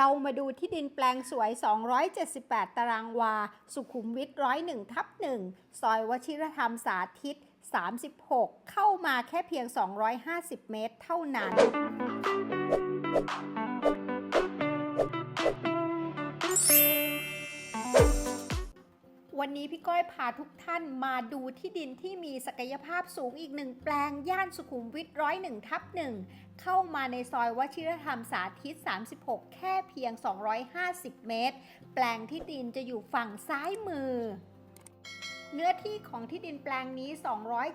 เรามาดูที่ดินแปลงสวย 278 ตารางวา สุขุมวิท101ทับ1ซอยวชิรธรรมสาธิต 36 เข้ามาแค่เพียง 250 เมตรเท่านั้น วันนี้พี่ก้อยพาทุกท่านมาดูที่ดินที่มีศักยภาพสูงอีกหนึ่งแปลงย่านสุขุมวิทร้อยหนึ่งทับหนึ่งเข้ามาในซอยวชิรธรรมสาธิต 36 แค่เพียง 250 เมตร แปลงที่ดินจะอยู่ฝั่งซ้ายมือ เนื้อที่ของที่ดินแปลงนี้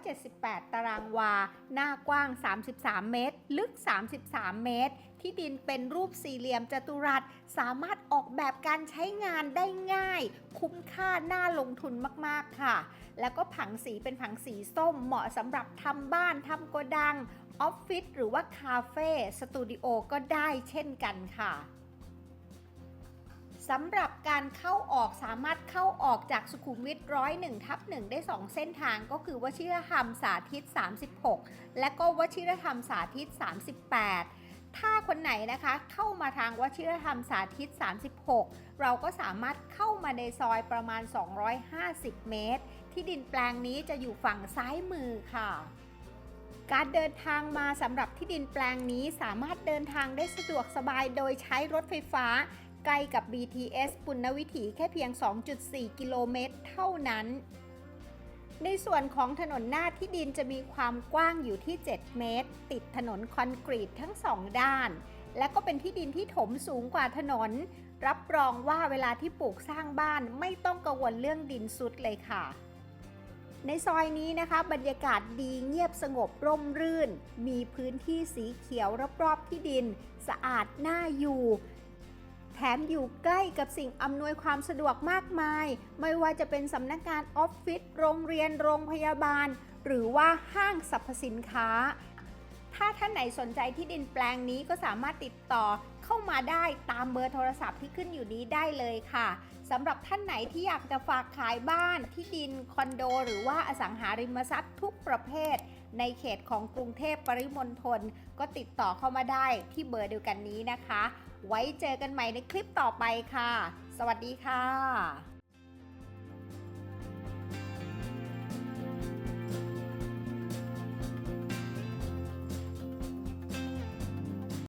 278 ตารางวา หน้ากว้าง 33 เมตร ลึก 33 เมตร ที่ดินเป็นรูปสี่เหลี่ยมจัตุรัส สามารถออกแบบการใช้งานได้ง่าย คุ้มค่าน่าลงทุนมาก ๆ ค่ะ แล้วก็ผังสีเป็นผังสีส้ม เหมาะสำหรับทำบ้านทำโกดัง ออฟฟิศหรือว่าคาเฟ่ สตูดิโอก็ได้เช่นกันค่ะ สำหรับการเข้าออกสามารถเข้าออกจากสุขุมวิทร้อยหนึ่งทับหนึ่งได้ 2 เส้นทางก็คือวชิรธรรมสาธิต 36 และก็วชิรธรรมสาธิต 38ถ้าคนไหนนะคะเข้ามาทางวชิรธรรมสาธิต 36 เราก็สามารถเข้ามาในซอยประมาณ 250 เมตร ที่ดินแปลงนี้จะอยู่ฝั่งซ้ายมือค่ะ การเดินทางมาสำหรับที่ดินแปลงนี้สามารถเดินทางได้สะดวกสบายโดยใช้รถไฟฟ้า ใกล้กับ BTS ปุณณวิถีแค่เพียง 2.4 กิโลเมตรเท่านั้น ในส่วนของถนนหน้าที่ดินจะมีความกว้างอยู่ที่ 7 เมตร ติดถนนคอนกรีตทั้งสองด้าน และก็เป็นที่ดินที่ถมสูงกว่าถนน รับรองว่าเวลาที่ปลูกสร้างบ้านไม่ต้องกังวลเรื่องดินซุดเลยค่ะในซอยนี้นะคะบรรยากาศดีเงียบสงบร่มรื่น มีพื้นที่สีเขียวรอบๆที่ดิน สะอาดน่าอยู่ แถมอยู่ใกล้กับสิ่งอำนวยความสะดวกมากมาย ไม่ว่าจะเป็นสำนักงานออฟฟิศ โรงเรียน โรงพยาบาล หรือว่าห้างสรรพสินค้า ถ้าท่านไหนสนใจที่ดินแปลงนี้ก็สามารถติดต่อเข้ามาได้ตามเบอร์โทรศัพท์ที่ขึ้นอยู่นี้ได้เลยค่ะสำหรับท่านไหนที่อยากจะฝากขายบ้านที่ดินคอนโด หรือว่าอสังหาริมทรัพย์ทุกประเภท ในเขตของกรุงเทพปริมณฑลก็ติดต่อเข้ามาได้ที่เบอร์เดียวกันนี้นะคะ ไว้เจอกันใหม่ในคลิปต่อไปค่ะ สวัสดีค่ะ